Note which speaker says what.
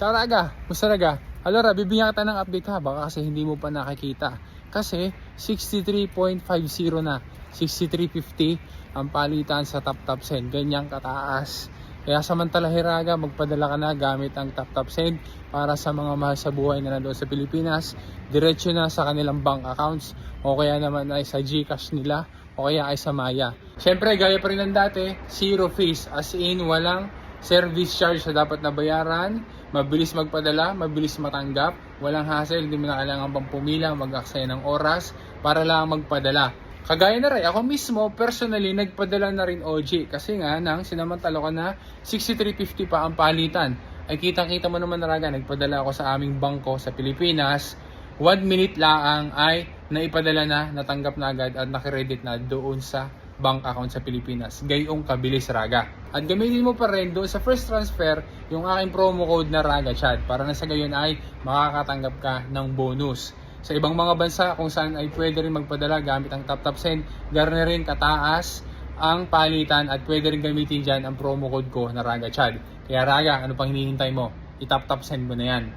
Speaker 1: Tsaka Raga, musta Raga? Alora, bibigyan kita ng update ha, baka kasi hindi mo pa nakikita. Kasi 63.50 na, 63.50 ang palitan sa top top send. Ganyang kataas. Kaya samantala Hiraga, magpadala ka na gamit ang top top send para sa mga mahal sa buhay na nandoon sa Pilipinas. Diretso na sa kanilang bank accounts o kaya naman ay sa Gcash nila o kaya ay sa Maya. Siyempre, gaya pa rin ng dati, zero fees as in walang service charge na dapat nabayaran, mabilis magpadala, mabilis matanggap, walang hassle, hindi mo na kailangan pang pumila, mag-aksaya ng oras para lang magpadala. Kagaya na rin, ako mismo, personally, nagpadala na rin OG kasi nga nang sinamantalo ka na 6350 pa ang palitan. Ay kitang-kita mo naman na raga, nagpadala ako sa aming bangko sa Pilipinas, 1 minute lang ay naipadala na, natanggap na agad at nakredit na doon sa bank account sa Pilipinas. Gayong kabilis Raga. At gamitin mo pa rin doon sa first transfer yung aking promo code na Raga Chat para na sa gayon ay makakatanggap ka ng bonus. Sa ibang mga bansa kung saan ay pwede rin magpadala gamit ang TapTap Send, na rin kataas ang palitan at pwede rin gamitin dyan ang promo code ko na Raga Chad. Kaya Raga, ano pang hinihintay mo? I-tap-tap send mo na yan.